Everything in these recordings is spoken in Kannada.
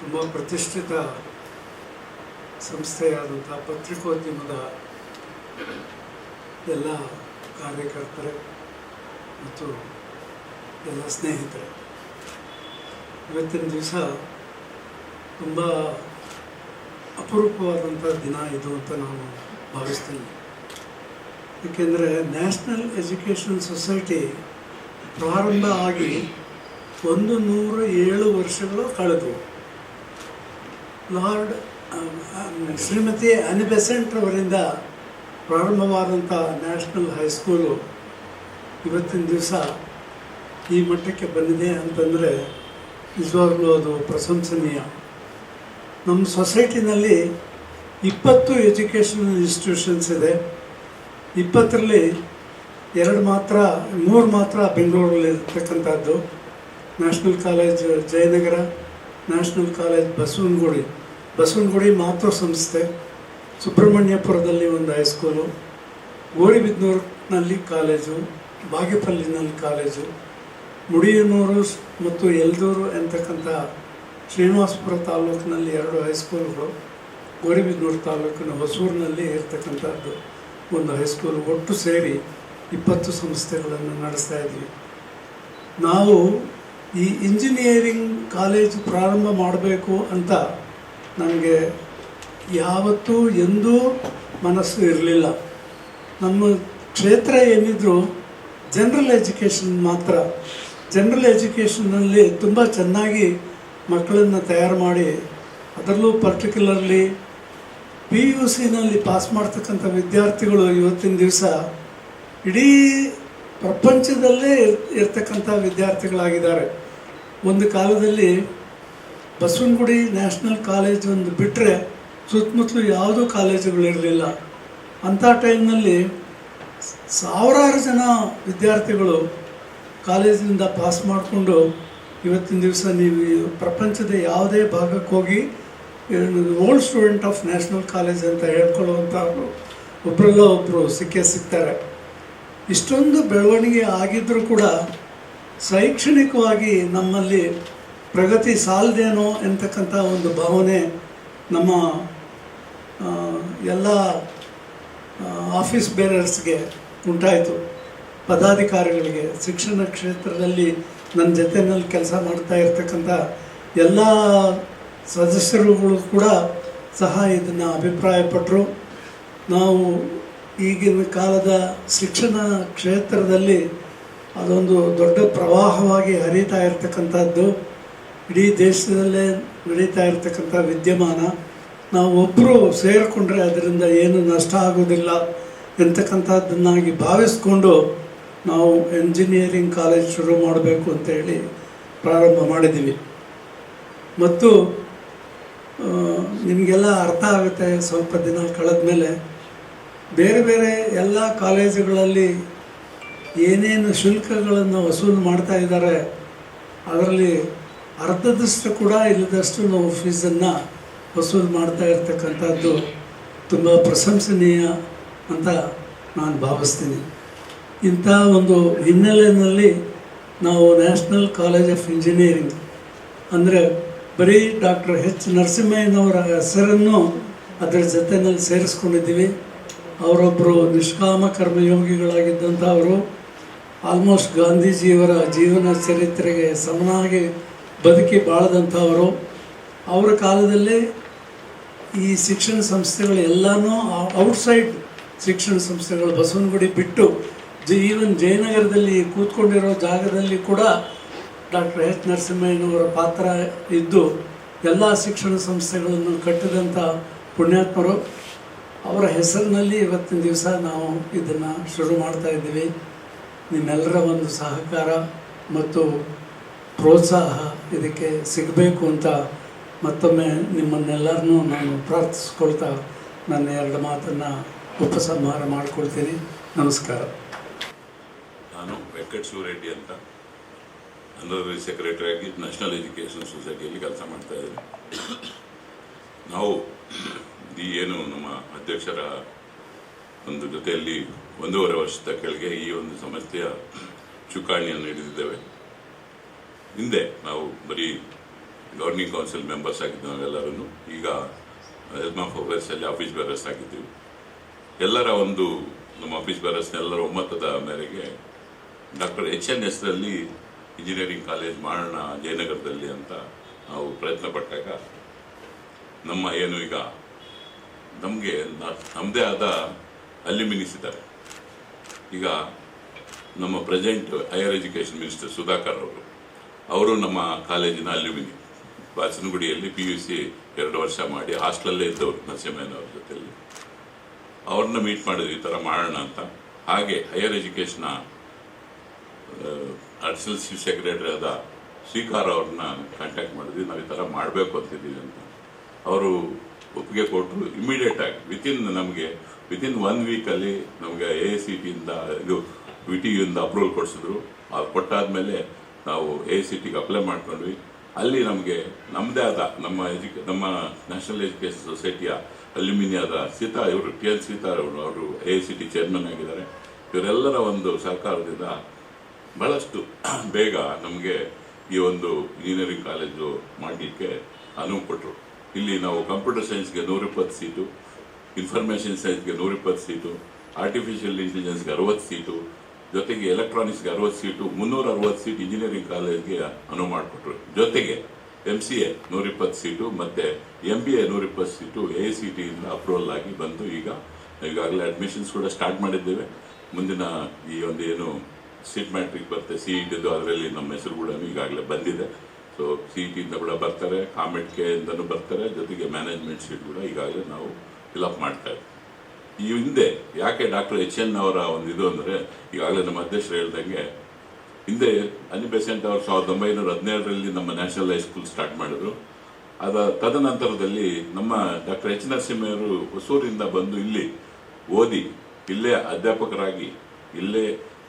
ತುಂಬ ಪ್ರತಿಷ್ಠಿತ ಸಂಸ್ಥೆಯಾದಂಥ ಪತ್ರಿಕೋದ್ಯಮದ ಎಲ್ಲ ಕಾರ್ಯಕರ್ತರು ಮತ್ತು ಎಲ್ಲ ಸ್ನೇಹಿತರೆ. ಇವತ್ತಿನ ದಿವಸ ತುಂಬ ಅಪರೂಪವಾದಂಥ ದಿನ ಇದು ಅಂತ ನಾನು ಭಾವಿಸ್ತೀನಿ. ಏಕೆಂದರೆ ನ್ಯಾಷನಲ್ ಎಜುಕೇಷನ್ ಸೊಸೈಟಿ ಪ್ರಾರಂಭ ಆಗಿ ಒಂದು ನೂರ ಏಳು ವರ್ಷಗಳು ಕಳೆದವು. ಲಾರ್ಡ್ ಶ್ರೀಮತಿ ಅನಿಬೆಸೆಂಟ್ರವರಿಂದ ಪ್ರಾರಂಭವಾದಂಥ ನ್ಯಾಷನಲ್ ಹೈಸ್ಕೂಲು ಇವತ್ತಿನ ದಿವಸ ಈ ಮಟ್ಟಕ್ಕೆ ಬಂದಿದೆ ಅಂತಂದರೆ ನಿಜವಾಗ್ಲೂ ಅದು ಪ್ರಶಂಸನೀಯ. ನಮ್ಮ ಸೊಸೈಟಿನಲ್ಲಿ ಇಪ್ಪತ್ತು ಎಜುಕೇಷನಲ್ ಇನ್ಸ್ಟಿಟ್ಯೂಷನ್ಸ್ ಇದೆ. ಇಪ್ಪತ್ತರಲ್ಲಿ ಎರಡು ಮಾತ್ರ, ಮೂರು ಮಾತ್ರ ಬೆಂಗಳೂರಲ್ಲಿ ಇರ್ತಕ್ಕಂಥದ್ದು national college Jayanagar national college Basavanagudi Basavanagudi ಮಾತೃ ಸಂಸ್ಥೆ, ಸುಬ್ರಹ್ಮಣ್ಯಪುರದಲ್ಲಿ ಒಂದು ಹೈಸ್ಕೂಲು, ಗೋರಿಬಿದ್ನೂರಿನಲ್ಲಿ ಕಾಲೇಜು, ಬಾಗೇಪಲ್ಲಿನಲ್ಲಿ ಕಾಲೇಜು, ಮುಡಿಯನೂರು ಮತ್ತು ಯಲ್ದೂರು ಎಂತಕ್ಕಂಥ ಶ್ರೀನಿವಾಸಪುರ ತಾಲೂಕಿನಲ್ಲಿ ಎರಡು ಹೈಸ್ಕೂಲ್ಗಳು, ಗೋರಿಬಿದ್ನೂರು ತಾಲೂಕಿನ ಹೊಸೂರಿನಲ್ಲಿ ಇರ್ತಕ್ಕಂಥದ್ದು ಒಂದು ಹೈಸ್ಕೂಲ್. ಒಟ್ಟು ಸೇರಿ ಇಪ್ಪತ್ತು ಸಂಸ್ಥೆಗಳನ್ನು ನಡೆಸ್ತಾ ಇದ್ವಿ. ನಾವು ಈ ಇಂಜಿನಿಯರಿಂಗ್ ಕಾಲೇಜು ಪ್ರಾರಂಭ ಮಾಡಬೇಕು ಅಂತ ನನಗೆ ಯಾವತ್ತೂ ಎಂದೂ ಮನಸ್ಸು ಇರಲಿಲ್ಲ. ನಮ್ಮ ಕ್ಷೇತ್ರ ಏನಿದ್ರು ಜನರಲ್ ಎಜುಕೇಷನ್ ಮಾತ್ರ. ಜನರಲ್ ಎಜುಕೇಷನಲ್ಲಿ ತುಂಬ ಚೆನ್ನಾಗಿ ಮಕ್ಕಳನ್ನು ತಯಾರು ಮಾಡಿ, ಅದರಲ್ಲೂ ಪರ್ಟಿಕ್ಯುಲರ್ಲಿ ಪಿ ಯು ಸಿನಲ್ಲಿ ಪಾಸ್ ಮಾಡ್ತಕ್ಕಂಥ ವಿದ್ಯಾರ್ಥಿಗಳು ಇವತ್ತಿನ ದಿವಸ ಇಡೀ ಪ್ರಪಂಚದಲ್ಲೇ ಇರ್- ಇರ್ತಕ್ಕಂಥ ವಿದ್ಯಾರ್ಥಿಗಳಾಗಿದ್ದಾರೆ. ಒಂದು ಕಾಲದಲ್ಲಿ ಬಸವನಗುಡಿ ನ್ಯಾಷನಲ್ ಕಾಲೇಜ್ ಒಂದು ಬಿಟ್ಟರೆ ಸುತ್ತಮುತ್ತಲು ಯಾವುದೂ ಕಾಲೇಜುಗಳಿರಲಿಲ್ಲ ಅಂಥ ಟೈಮ್ನಲ್ಲಿ ಸಾವಿರಾರು ಜನ ವಿದ್ಯಾರ್ಥಿಗಳು ಕಾಲೇಜಿನಿಂದ ಪಾಸ್ ಮಾಡಿಕೊಂಡು ಇವತ್ತಿನ ದಿವಸ ನೀವು ಪ್ರಪಂಚದ ಯಾವುದೇ ಭಾಗಕ್ಕೆ ಹೋಗಿ old student of national college ಅಂತ ಹೇಳ್ಕೊಳ್ಳುವಂಥವ್ರು ಒಬ್ಬರಲ್ಲ ಒಬ್ಬರು ಸಿಕ್ಕೇ ಸಿಗ್ತಾರೆ. ಇಷ್ಟೊಂದು ಬೆಳವಣಿಗೆ ಆಗಿದ್ದರೂ ಕೂಡ ಶೈಕ್ಷಣಿಕವಾಗಿ ನಮ್ಮಲ್ಲಿ ಪ್ರಗತಿ ಸಾಲದೇನೋ ಎಂತಕ್ಕಂಥ ಒಂದು ಭಾವನೆ ನಮ್ಮ ಎಲ್ಲ ಆಫೀಸ್ ಬೇರರ್ಸ್ಗೆ ಉಂಟಾಯಿತು. ಪದಾಧಿಕಾರಿಗಳಿಗೆ, ಶಿಕ್ಷಣ ಕ್ಷೇತ್ರದಲ್ಲಿ ನನ್ನ ಜೊತೆಯಲ್ಲಿ ಕೆಲಸ ಮಾಡ್ತಾ ಇರ್ತಕ್ಕಂಥ ಎಲ್ಲ ಸದಸ್ಯರುಗಳು ಕೂಡ ಸಹ ಇದನ್ನು ಅಭಿಪ್ರಾಯಪಟ್ಟರು ನಾವು ಈಗಿನ ಕಾಲದ ಶಿಕ್ಷಣ ಕ್ಷೇತ್ರದಲ್ಲಿ ಅದೊಂದು ದೊಡ್ಡ ಪ್ರವಾಹವಾಗಿ ಹರಿತಾ ಇರತಕ್ಕಂಥದ್ದು. ಇಡೀ ದೇಶದಲ್ಲೇ ನಡೀತಾ ಇರತಕ್ಕಂಥ ವಿದ್ಯಮಾನ. ನಾವು ಒಬ್ಬರು ಸೇರಿಕೊಂಡ್ರೆ ಅದರಿಂದ ಏನು ನಷ್ಟ ಆಗೋದಿಲ್ಲ ಎಂತಕ್ಕಂಥದ್ದನ್ನಾಗಿ ಭಾವಿಸ್ಕೊಂಡು ನಾವು ಎಂಜಿನಿಯರಿಂಗ್ ಕಾಲೇಜ್ ಶುರು ಮಾಡಬೇಕು ಅಂತ ಹೇಳಿ ಪ್ರಾರಂಭ ಮಾಡಿದ್ದೀವಿ. ಮತ್ತು ನಿಮಗೆಲ್ಲ ಅರ್ಥ ಆಗುತ್ತೆ ಸ್ವಲ್ಪ ದಿನ ಕಳೆದ ಮೇಲೆ ಬೇರೆ ಬೇರೆ ಎಲ್ಲ ಕಾಲೇಜುಗಳಲ್ಲಿ ಏನೇನು ಶುಲ್ಕಗಳನ್ನು ವಸೂಲು ಮಾಡ್ತಾ ಇದ್ದಾರೆ, ಅದರಲ್ಲಿ ಅರ್ಧದಷ್ಟು ಕೂಡ ಇಲ್ಲದಷ್ಟು ನಾವು ಫೀಸನ್ನು ವಸೂಲು ಮಾಡ್ತಾ ಇರ್ತಕ್ಕಂಥದ್ದು ತುಂಬ ಪ್ರಶಂಸನೀಯ ಅಂತ ನಾನು ಭಾವಿಸ್ತೀನಿ. ಇಂಥ ಒಂದು ಹಿನ್ನೆಲೆಯಲ್ಲಿ ನಾವು ನ್ಯಾಷನಲ್ ಕಾಲೇಜ್ ಆಫ್ ಇಂಜಿನಿಯರಿಂಗ್, ಅಂದರೆ ಬರೀ ಡಾಕ್ಟರ್ ಎಚ್ ನರಸಿಂಹಯ್ಯನವರ ಹೆಸರನ್ನು ಅದರ ಜೊತೆಯಲ್ಲಿ ಸೇರಿಸ್ಕೊಂಡಿದ್ದೀವಿ. ಅವರೊಬ್ಬರು ನಿಷ್ಕಾಮ ಕರ್ಮಯೋಗಿಗಳಾಗಿದ್ದಂಥವರು ಆಲ್ಮೋಸ್ಟ್ ಗಾಂಧೀಜಿಯವರ ಜೀವನ ಚರಿತ್ರೆಗೆ ಸಮನಾಗಿ ಬದುಕಿ ಬಾಳದಂಥವರು. ಅವರ ಕಾಲದಲ್ಲಿ ಈ ಶಿಕ್ಷಣ ಸಂಸ್ಥೆಗಳು ಎಲ್ಲನೂ ಔಟ್ಸೈಡ್ ಶಿಕ್ಷಣ ಸಂಸ್ಥೆಗಳು ಬಸವನಗುಡಿ ಬಿಟ್ಟು ಜ ಈವನ್ ಜಯನಗರದಲ್ಲಿ ಕೂತ್ಕೊಂಡಿರೋ ಜಾಗದಲ್ಲಿ ಕೂಡ ಡಾಕ್ಟರ್ ಎಚ್ ನರಸಿಂಹಯ್ಯನವರ ಪಾತ್ರ ಇದ್ದು ಎಲ್ಲ ಶಿಕ್ಷಣ ಸಂಸ್ಥೆಗಳನ್ನು ಕಟ್ಟಿದಂಥ ಪುಣ್ಯಾತ್ಮರು. ಅವರ ಹೆಸರಿನಲ್ಲಿ ಇವತ್ತಿನ ದಿವಸ ನಾವು ಇದನ್ನು ಶುರು ಮಾಡ್ತಾ ಇದ್ದೀವಿ. ನಿಮ್ಮೆಲ್ಲರ ಒಂದು ಸಹಕಾರ ಮತ್ತು ಪ್ರೋತ್ಸಾಹ ಇದಕ್ಕೆ ಸಿಗಬೇಕು ಅಂತ ಮತ್ತೊಮ್ಮೆ ನಿಮ್ಮನ್ನೆಲ್ಲರನ್ನೂ ನಾನು ಪ್ರಾರ್ಥಿಸ್ಕೊಳ್ತಾ ನನ್ನ ಎರಡು ಮಾತನ್ನು ಉಪಸಂಹಾರ ಮಾಡಿಕೊಳ್ತೀನಿ. ನಮಸ್ಕಾರ. ನಾನು ವೆಂಕಟ್ ಶಿವರೆಡ್ಡಿ ಅಂತ. ಅಂದರೆ ಸೆಕ್ರೆಟರಿ ಆಗಿ ನ್ಯಾಷನಲ್ ಎಜುಕೇಷನ್ ಸೊಸೈಟಿಯಲ್ಲಿ ಕೆಲಸ ಮಾಡ್ತಾ ಇದ್ದೀನಿ. ನಾವು ಈ ಏನು ನಮ್ಮ ಅಧ್ಯಕ್ಷರ ಒಂದು ಜೊತೆಯಲ್ಲಿ ಒಂದೂವರೆ ವರ್ಷದ ಕೆಳಗೆ ಈ ಒಂದು ಸಮಸ್ಯೆಯ ಚುಕ್ಕಾಣಿಯನ್ನು ಹಿಡಿದಿದ್ದೇವೆ. ಹಿಂದೆ ನಾವು ಬರೀ ಗವರ್ನಿಂಗ್ ಕೌನ್ಸಿಲ್ ಮೆಂಬರ್ಸ್ ಆಗಿದ್ದು ನಾವೆಲ್ಲರೂ ಈಗ ಹೆಲ್ತ್ ಆಫ್ ಅಫೇರ್ಸಲ್ಲಿ ಆಫೀಸ್ ಬೇರರ್ಸ್ ಆಗಿದ್ದೀವಿ. ಎಲ್ಲರ ಒಂದು ನಮ್ಮ ಆಫೀಸ್ ಬೇರರ್ಸ್ನೆಲ್ಲರ ಒಮ್ಮತದ ಮೇರೆಗೆ ಡಾಕ್ಟರ್ ಎಚ್ ಎನ್ ಎಸ್ನಲ್ಲಿ ಇಂಜಿನಿಯರಿಂಗ್ ಕಾಲೇಜ್ ಮಾಡೋಣ ಜಯನಗರದಲ್ಲಿ ಅಂತ ನಾವು ಪ್ರಯತ್ನ ಪಟ್ಟಾಗ ನಮ್ಮ ಏನು ಈಗ ನಮಗೆ ನಮ್ಮದೇ ಆದ ಅಲ್ಲಿಮಿನಿಸಿದ್ದಾರೆ. ಈಗ ನಮ್ಮ present higher education minister Sudhakar ಅವರು ಅವರು ನಮ್ಮ ಕಾಲೇಜಿನ ಅಲ್ಯೂಮಿನಿ ಬಾಚನಗುಡಿಯಲ್ಲಿ ಪಿ ಯು ಸಿ ಎರಡು ವರ್ಷ ಮಾಡಿ ಹಾಸ್ಟೆಲಲ್ಲೇ ಇದ್ದವರು ನರಸಿಂಹಯ್ಯನವ್ರ ಜೊತೆಯಲ್ಲಿ. ಅವ್ರನ್ನ ಮೀಟ್ ಮಾಡಿದ್ವಿ ಈ ಥರ ಮಾಡೋಣ ಅಂತ. ಹಾಗೆ ಹೈಯರ್ ಎಜುಕೇಷನ್ನ ಅಡಿಷನಲ್ ಚೀಫ್ ಸೆಕ್ರೆಟರಿ ಆದ ಶ್ರೀಕಾರ ಅವ್ರನ್ನ ಕಾಂಟ್ಯಾಕ್ಟ್ ಮಾಡಿದ್ವಿ, ನಾವು ಈ ಥರ ಮಾಡಬೇಕು ಅಂತಿದ್ದೀವಿ ಅಂತ. ಅವರು ಒಪ್ಪಿಗೆ ಕೊಟ್ಟರು ಇಮಿಡಿಯೇಟ್ ಆಗಿ. ವಿತಿನ್ ನಮಗೆ ವಿತಿನ್ ಒನ್ ವೀಕಲ್ಲಿ ನಮಗೆ ಎ ಸಿ ಟಿಯಿಂದ ಇದು ವಿ ಟಿ ಯುಯಿಂದ ಅಪ್ರೂವಲ್ ಕೊಡಿಸಿದ್ರು. ಅದು ಕೊಟ್ಟಾದ್ಮೇಲೆ ನಾವು ಎ ಸಿ ಟಿಗೆ ಅಪ್ಲೈ ಮಾಡ್ಕೊಂಡ್ವಿ. ಅಲ್ಲಿ ನಮಗೆ ನಮ್ಮದೇ ಆದ ನಮ್ಮ ಎಜುಕೇ, ನಮ್ಮ ನ್ಯಾಷನಲ್ ಎಜುಕೇಷನ್ ಸೊಸೈಟಿಯ ಅಲ್ಯೂಮಿನಿಯಾದ ಸೀತಾ ಇವರು, ಟಿ ಎನ್ ಸೀತಾ ಅವರು ಅವರು ಎ ಸಿ ಟಿ ಚೇರ್ಮನ್ ಆಗಿದ್ದಾರೆ. ಇವರೆಲ್ಲರ ಒಂದು ಸರ್ಕಾರದಿಂದ ಬಹಳಷ್ಟು ಬೇಗ ನಮಗೆ ಈ ಒಂದು ಇಂಜಿನಿಯರಿಂಗ್ ಕಾಲೇಜು ಮಾಡಲಿಕ್ಕೆ ಅನುವು ಕೊಟ್ಟರು ಇಲ್ಲಿ ನಾವು ಕಂಪ್ಯೂಟರ್ ಸೈನ್ಸ್ಗೆ ನೂರಿಪ್ಪತ್ತು ಸೀಟು, ಇನ್ಫಾರ್ಮೇಷನ್ ಸೈನ್ಸ್ಗೆ ನೂರಿಪ್ಪತ್ತು ಸೀಟು ಆರ್ಟಿಫಿಷಿಯಲ್ ಇಂಟೆಲಿಜೆನ್ಸ್ಗೆ ಅರವತ್ತು ಸೀಟು, ಜೊತೆಗೆ ಎಲೆಕ್ಟ್ರಾನಿಕ್ಸ್ಗೆ ಅರವತ್ತು ಸೀಟು ಮುನ್ನೂರ ಅರವತ್ತು ಸೀಟ್ ಇಂಜಿನಿಯರಿಂಗ್ ಕಾಲೇಜ್ಗೆ ಅನುವು ಮಾಡಿಕೊಟ್ರು. ಜೊತೆಗೆ ಎಂ ಸಿ ಎ ನೂರಿಪ್ಪತ್ತು ಸೀಟು, ಮತ್ತು ಎಂ ಬಿ ಎ ನೂರಿಪ್ಪತ್ತು ಸೀಟು ಎ ಸಿ ಟಿಯಿಂದ ಅಪ್ರೂವಲ್ ಆಗಿ ಬಂದು ಈಗ ಈಗಾಗಲೇ ಅಡ್ಮಿಷನ್ಸ್ ಕೂಡ ಸ್ಟಾರ್ಟ್ ಮಾಡಿದ್ದೇವೆ. ಮುಂದಿನ ಈ ಒಂದು ಏನು ಸೀಟ್ ಮ್ಯಾಟ್ರಿಕ್ ಬರುತ್ತೆ ಸಿ ಇಟಿದ್ದು ಅದರಲ್ಲಿ ನಮ್ಮ ಹೆಸರು ಕೂಡ ಈಗಾಗಲೇ ಬಂದಿದೆ. ಸೊ ಸಿ ಟಿಯಿಂದ ಕೂಡ ಬರ್ತಾರೆ ಕಾಮೆಂಟ್ ಕೆ ಇಂದನೂ ಬರ್ತಾರೆ, ಜೊತೆಗೆ ಮ್ಯಾನೇಜ್ಮೆಂಟ್ ಸೀಟ್ ಕೂಡ ಈಗಾಗಲೇ ನಾವು ಫಿಲಪ್ ಮಾಡ್ತಾ ಇದ್ದೀವಿ ಈ ಹಿಂದೆ ಯಾಕೆ ಡಾಕ್ಟರ್ ಎಚ್ ಎನ್ ಅವರ ಒಂದು ಇದು ಅಂದರೆ, ಈಗಾಗಲೇ ನಮ್ಮ ಅಧ್ಯಕ್ಷರು ಹೇಳ್ದಂಗೆ, ಹಿಂದೆ ಅನಿ ಬೆಸೆಂಟ್ ಅವರು ಸಾವಿರದ ಒಂಬೈನೂರ ಹದಿನೇಳರಲ್ಲಿ ನಮ್ಮ ನ್ಯಾಷನಲ್ ಹೈಸ್ಕೂಲ್ ಸ್ಟಾರ್ಟ್ ಮಾಡಿದ್ರು. ಅದ ತದನಂತರದಲ್ಲಿ ನಮ್ಮ ಡಾಕ್ಟರ್ ಎಚ್ ನರಸಿಂಹರು ಹೊಸೂರಿಂದ ಬಂದು ಇಲ್ಲಿ ಓದಿ, ಇಲ್ಲೇ ಅಧ್ಯಾಪಕರಾಗಿ, ಇಲ್ಲೇ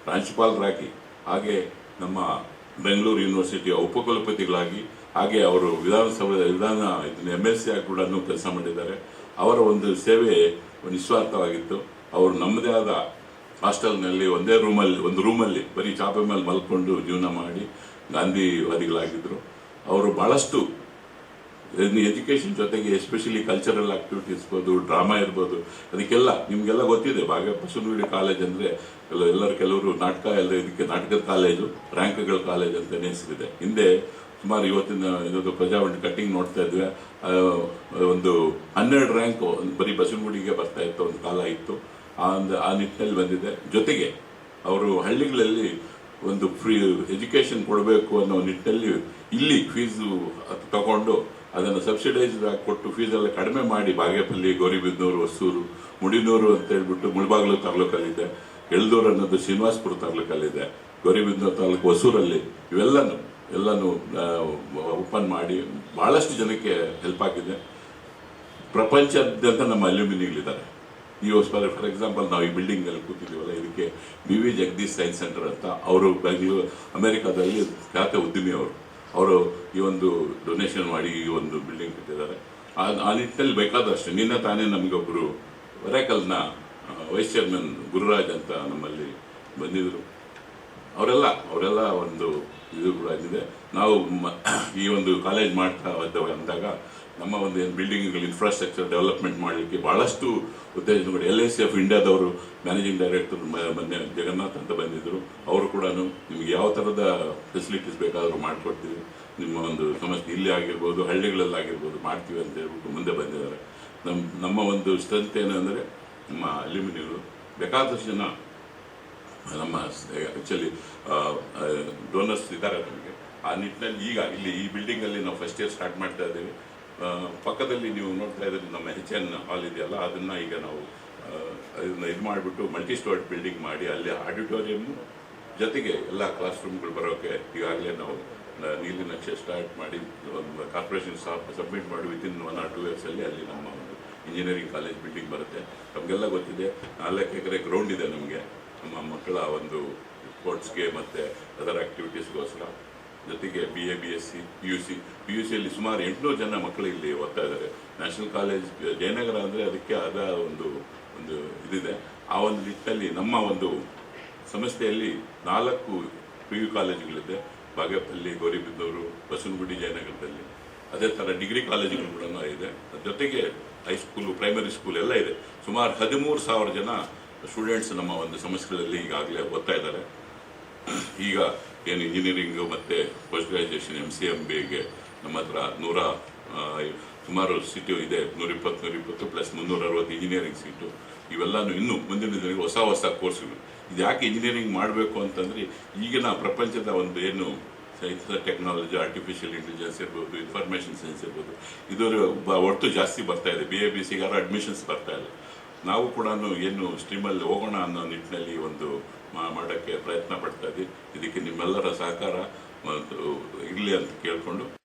ಪ್ರಾಂಶುಪಾಲರಾಗಿ, ಹಾಗೆ ನಮ್ಮ ಬೆಂಗಳೂರು ಯೂನಿವರ್ಸಿಟಿಯ ಉಪಕುಲಪತಿಗಳಾಗಿ, ಹಾಗೆ ಅವರು ವಿಧಾನಸಭೆಯ ವಿಧಾನ ಎಂ ಎಲ್ ಸಿ ಆಗಿ ಕೂಡ ಕೆಲಸ ಮಾಡಿದ್ದಾರೆ. ಅವರ ಒಂದು ಸೇವೆ ನಿಸ್ವಾರ್ಥವಾಗಿತ್ತು. ಅವರು ನಮ್ಮದೇ ಆದ ಹಾಸ್ಟೆಲ್ನಲ್ಲಿ ಒಂದೇ ರೂಮಲ್ಲಿ, ಒಂದು ರೂಮಲ್ಲಿ ಬರೀ ಚಾಪೆ ಮೇಲೆ ಮಲ್ಕೊಂಡು ಜೀವನ ಮಾಡಿ ಗಾಂಧಿವಾದಿಗಳಾಗಿದ್ದರು ಅವರು ಭಾಳಷ್ಟು ಎಜುಕೇಷನ್ ಜೊತೆಗೆ ಎಸ್ಪೆಷಲಿ ಕಲ್ಚರಲ್ ಆಕ್ಟಿವಿಟೀಸ್ ಇರ್ಬೋದು ಡ್ರಾಮಾ ಇರ್ಬೋದು, ಅದಕ್ಕೆಲ್ಲ ನಿಮಗೆಲ್ಲ ಗೊತ್ತಿದೆ. ಭಾಗ ಬಸವನಗುಡಿ ಕಾಲೇಜ್ ಅಂದರೆ ಎಲ್ಲ ಎಲ್ಲರೂ ಕೆಲವರು ನಾಟಕ, ಎಲ್ಲ ಇದಕ್ಕೆ ನಾಟಕದ ಕಾಲೇಜು ರ್ಯಾಂಕ್ಗಳ ಕಾಲೇಜ್ ಅಂತಲೇ ಹೆಸರಿದೆ. ಹಿಂದೆ ಸುಮಾರು ಇವತ್ತಿನ ಇನ್ನೊಂದು ಪ್ರಜಾವಾಣಿ ಕಟ್ಟಿಂಗ್ ನೋಡ್ತಾ ಇದ್ವಿ. ಒಂದು ಹನ್ನೆರಡು ರ್ಯಾಂಕ್ ಬರೀ ಬಸವನಗುಡಿಗೆ ಬರ್ತಾ ಇತ್ತು, ಒಂದು ಕಾಲ ಇತ್ತು. ಆ, ಒಂದು, ಆ ನಿಟ್ಟಿನಲ್ಲಿ ಬಂದಿದೆ. ಜೊತೆಗೆ ಅವರು ಹಳ್ಳಿಗಳಲ್ಲಿ ಒಂದು ಫ್ರೀ ಎಜುಕೇಶನ್ ಕೊಡಬೇಕು ಅನ್ನೋ ನಿಟ್ಟಿನಲ್ಲಿ ಇಲ್ಲಿ ಫೀಸು ತಗೊಂಡು ಅದನ್ನು ಸಬ್ಸಿಡೈಸ್ ಕೊಟ್ಟು ಫೀಸೆಲ್ಲ ಕಡಿಮೆ ಮಾಡಿ, ಬಾಗೇಪಲ್ಲಿ, ಗೌರಿಬಿದ್ನೂರು, ಹೊಸೂರು, ಮುಡಿನೂರು ಅಂತ ಹೇಳ್ಬಿಟ್ಟು ಮುಳಬಾಗಿಲು ತಾಲೂಕಲ್ಲಿದೆ. ಎಳ್ದೂರು ಅನ್ನೋದು ಶ್ರೀನಿವಾಸಪುರ ತಾಲೂಕಲ್ಲಿದೆ. ಗೌರಿಬಿದ್ನೂರು ತಾಲೂಕು ಹೊಸೂರಲ್ಲಿ ಇವೆಲ್ಲನೂ, ಎಲ್ಲನೂ ಓಪನ್ ಮಾಡಿ ಭಾಳಷ್ಟು ಜನಕ್ಕೆ ಹೆಲ್ಪ್ ಆಗಿದೆ. ಪ್ರಪಂಚಾದ್ಯಂತ ನಮ್ಮ ಅಲ್ಯೂಮಿನಿಗಳಿದ್ದಾರೆ ಈ ಫಾರ್ ಫಾರ್ ಎಕ್ಸಾಂಪಲ್ ನಾವು ಈ ಬಿಲ್ಡಿಂಗ್ ಅಲ್ಲಿ ಕೂತಿದ್ದೀವಲ್ಲ, ಇದಕ್ಕೆ B V Jagadish science centre ಅಂತ, ಅವರು ಬೆಂಗಳೂರು ಅಮೆರಿಕಾದಲ್ಲಿ ಖ್ಯಾತ ಉದ್ಯಮಿ ಅವರು ಅವರು ಈ ಒಂದು ಡೊನೇಷನ್ ಮಾಡಿ ಈ ಒಂದು ಬಿಲ್ಡಿಂಗ್ ಕಟ್ಟಿದ್ದಾರೆ. ಆ ನಿಟ್ಟಿನಲ್ಲಿ ಬೇಕಾದಷ್ಟು, ನಿನ್ನ ತಾನೇ ನಮಗೊಬ್ಬರು ವರೇಕಲ್ನ ವೈಸ್ ಚೇರ್ಮನ್ ಗುರುರಾಜ್ ಅಂತ ನಮ್ಮಲ್ಲಿ ಬಂದಿದ್ದರು ಅವರೆಲ್ಲ ಅವರೆಲ್ಲ ಒಂದು ಇದು ಕೂಡ ಇದೆ ನಾವು ಈ ಒಂದು ಕಾಲೇಜ್ ಮಾಡ್ತಾ ಇದ್ದೇವೆ ಅಂದಾಗ ನಮ್ಮ ಒಂದು ಏನು ಬಿಲ್ಡಿಂಗ್ಗಳು ಇನ್ಫ್ರಾಸ್ಟ್ರಕ್ಚರ್ ಡೆವಲಪ್ಮೆಂಟ್ ಮಾಡಲಿಕ್ಕೆ ಭಾಳಷ್ಟು ಉತ್ತೇಜನಗಳು ಎಲ್ ಐ ಸಿ ಆಫ್ ಇಂಡಿಯಾದವರು ಮ್ಯಾನೇಜಿಂಗ್ ಡೈರೆಕ್ಟರ್ ಮೊನ್ನೆ ಜಗನ್ನಾಥ್ ಅಂತ ಬಂದಿದ್ದರು ಅವರು ಕೂಡ ನಿಮಗೆ ಯಾವ ಥರದ ಫೆಸಿಲಿಟೀಸ್ ಬೇಕಾದರೂ ಮಾಡಿಕೊಡ್ತೀವಿ. ನಿಮ್ಮ ಒಂದು ಸಮಸ್ಯೆ ಇಲ್ಲಿ ಆಗಿರ್ಬೋದು, ಹಳ್ಳಿಗಳಲ್ಲಾಗಿರ್ಬೋದು ಮಾಡ್ತೀವಿ ಅಂತ ಹೇಳ್ಬಿಟ್ಟು ಮುಂದೆ ಬಂದಿದ್ದಾರೆ. ನಮ್ಮ ನಮ್ಮ ಒಂದು ಸ್ಟ್ರೆಂತ್ ಅಂದರೆ ನಮ್ಮ ಅಲ್ಯೂಮಿನಿಯರು ಬೇಕಾದಷ್ಟು ಜನ ನಮ್ಮ ಆ್ಯಕ್ಚುಲಿ ಡೋನರ್ಸ್ ಇದ್ದಾರೆ ನಮಗೆ. ಆ ನಿಟ್ಟಿನಲ್ಲಿ ಈಗ ಇಲ್ಲಿ ಈ ಬಿಲ್ಡಿಂಗಲ್ಲಿ ನಾವು ಫಸ್ಟ್ ಇಯರ್ ಸ್ಟಾರ್ಟ್ ಮಾಡ್ತಾ ಇದ್ದೀವಿ. ಪಕ್ಕದಲ್ಲಿ ನೀವು ನೋಡ್ತಾ ಇದ್ರೆ ನಮ್ಮ ಹೆಚ್ ಎನ್ ಹಾಲ್ ಇದೆಯಲ್ಲ, ಅದನ್ನು ಈಗ ನಾವು ಇದನ್ನ ಇದು ಮಾಡಿಬಿಟ್ಟು ಮಲ್ಟಿ ಸ್ಟೋರ್ಡ್ ಬಿಲ್ಡಿಂಗ್ ಮಾಡಿ ಅಲ್ಲಿ ಆಡಿಟೋರಿಯಮ್ಮು ಜೊತೆಗೆ ಎಲ್ಲ ಕ್ಲಾಸ್ ರೂಮ್ಗಳು ಬರೋಕ್ಕೆ ಈಗಾಗಲೇ ನಾವು ನೀಲಿ ನಕ್ಷೆ ಸ್ಟಾರ್ಟ್ ಮಾಡಿ, ಒಂದು ಕಾರ್ಪೊರೇಷನ್ ಸಬ್ಮಿಟ್ ಮಾಡಿ ವಿತಿನ್ ಒನ್ ಆರ್ ಟೂ ಇಯರ್ಸಲ್ಲಿ ಅಲ್ಲಿ ನಮ್ಮ ಒಂದು ಇಂಜಿನಿಯರಿಂಗ್ ಕಾಲೇಜ್ ಬಿಲ್ಡಿಂಗ್ ಬರುತ್ತೆ. ನಮಗೆಲ್ಲ ಗೊತ್ತಿದೆ, ನಾಲ್ಕು ಎಕರೆ ಗ್ರೌಂಡ್ ಇದೆ ನಮಗೆ. ನಮ್ಮ ಮಕ್ಕಳ ಒಂದು ಸ್ಪೋರ್ಟ್ಸ್ಗೆ ಮತ್ತು ಅದರ್ ಆ್ಯಕ್ಟಿವಿಟೀಸ್ಗೋಸ್ಕರ ಜೊತೆಗೆ B A B S C P U C P U ಸಿಯಲ್ಲಿ ಸುಮಾರು ಎಂಟುನೂರು ಜನ ಮಕ್ಕಳು ಇಲ್ಲಿ ಓದ್ತಾ ಇದ್ದಾರೆ. ನ್ಯಾಷನಲ್ ಕಾಲೇಜ್ ಜಯನಗರ ಅಂದರೆ ಅದಕ್ಕೆ ಆದ ಒಂದು ಒಂದು ಇದಿದೆ. ಆ ಒಂದು ನಿಟ್ಟಿನಲ್ಲಿ ನಮ್ಮ ಒಂದು ಸಂಸ್ಥೆಯಲ್ಲಿ ನಾಲ್ಕು ಪಿ ಯು ಕಾಲೇಜುಗಳಿದೆ. ಬಾಗೇಪಲ್ಲಿ ಗೌರಿಬಿದ್ದೂರು ಬಸವನಗುಡಿ ಜಯನಗರದಲ್ಲಿ ಅದೇ ಥರ ಡಿಗ್ರಿ ಕಾಲೇಜುಗಳು ಕೂಡ ಇದೆ. ಅದ ಜೊತೆಗೆ ಹೈಸ್ಕೂಲು ಪ್ರೈಮರಿ ಸ್ಕೂಲ್ ಎಲ್ಲ ಇದೆ. ಸುಮಾರು ಹದಿಮೂರು ಸಾವಿರ ಜನ ಸ್ಟೂಡೆಂಟ್ಸ್ ನಮ್ಮ ಒಂದು ಸಂಸ್ಥೆಗಳಲ್ಲಿ ಈಗಾಗಲೇ ಓದ್ತಾ ಇದ್ದಾರೆ. ಈಗ ಏನು ಇಂಜಿನಿಯರಿಂಗು ಮತ್ತು post graduation M C M ಬಿಗೆ ನಮ್ಮ ಹತ್ರ ನೂರ ಸುಮಾರು ಸೀಟು ಇದೆ, ನೂರಿಪ್ಪತ್ತು ನೂರಿಪ್ಪತ್ತು ಪ್ಲಸ್ ಮುನ್ನೂರ ಅರವತ್ತು ಇಂಜಿನಿಯರಿಂಗ್ ಸೀಟು. ಇವೆಲ್ಲನೂ ಇನ್ನೂ ಮುಂದಿನ ದಿನ ಹೊಸ ಹೊಸ ಕೋರ್ಸ್ಗಳು. ಇದು ಯಾಕೆ ಇಂಜಿನಿಯರಿಂಗ್ ಮಾಡಬೇಕು ಅಂತಂದರೆ ಈಗಿನ ಪ್ರಪಂಚದ ಒಂದು ಏನು ಸೈನ್ಸ್, ಟೆಕ್ನಾಲಜಿ ಆರ್ಟಿಫಿಷಿಯಲ್ ಇಂಟೆಲಿಜೆನ್ಸ್ ಇರ್ಬೋದು ಇನ್ಫಾರ್ಮೇಷನ್ ಸೈನ್ಸ್ ಇರ್ಬೋದು ಇದರ ಒಟ್ಟು ಜಾಸ್ತಿ ಬರ್ತಾ ಇದೆ. ಬಿ ಎ ಬಿ ಸಿಗಾರ ಅಡ್ಮಿಷನ್ಸ್ ಬರ್ತಾ ಇಲ್ಲ ನಾವು ಕೂಡ ಏನು ಸ್ಟ್ರೀಮಲ್ಲಿ ಹೋಗೋಣ ಅನ್ನೋ ನಿಟ್ಟಿನಲ್ಲಿ ಒಂದು ಮಾಡೋಕ್ಕೆ ಪ್ರಯತ್ನ ಪಡ್ತಾ ಇದ್ದೀವಿ. ಇದಕ್ಕೆ ನಿಮ್ಮೆಲ್ಲರ ಸಹಕಾರ ಇರಲಿ ಅಂತ ಕೇಳಿಕೊಂಡು